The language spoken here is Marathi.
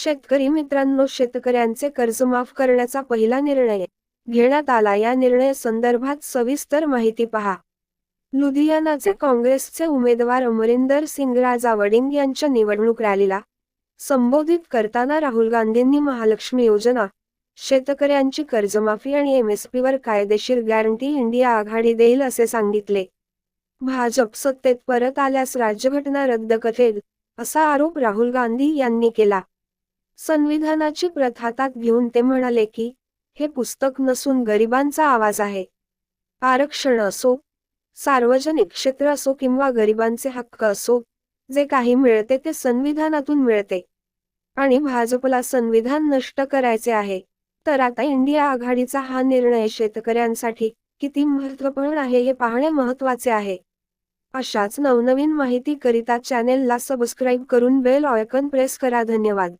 शेतकरी मित्रांनो शेतकऱ्यांचे कर्ज माफ करण्याचा पहिला निर्णय घेण्यात आला. या निर्णय संदर्भात सविस्तर माहिती पहा. लुधियानाचे काँग्रेसचे उमेदवार अमरिंदर सिंग राजावडिंग यांच्या निवडणूक रॅलीला संबोधित करताना राहुल गांधींनी महालक्ष्मी योजना शेतकऱ्यांची कर्जमाफी आणि एमएसपीवर कायदेशीर गॅरंटी इंडिया आघाडी देईल असे सांगितले. भाजप सत्तेत परत आल्यास राज्यघटना रद्द करेल असा आरोप राहुल गांधी यांनी केला. संविधानाची प्रथातात घेऊन ते म्हणाले की हे पुस्तक नसून गरिबांचा आवाज आहे. आरक्षण असो सार्वजनिक क्षेत्र असो किंवा गरिबांचे हक्क असो जे काही मिळते ते संविधानातून मिळते. आणि भाजपला संविधान नष्ट करायचे आहे तर आता इंडिया आघाडीचा हा निर्णय शेतकऱ्यांसाठी किती महत्त्वपूर्ण आहे हे पाहणे महत्त्वाचे आहे. अशाच नवनवीन माहिती करिता चॅनेलला सबस्क्राईब करून बेल ऑयकन प्रेस करा. धन्यवाद.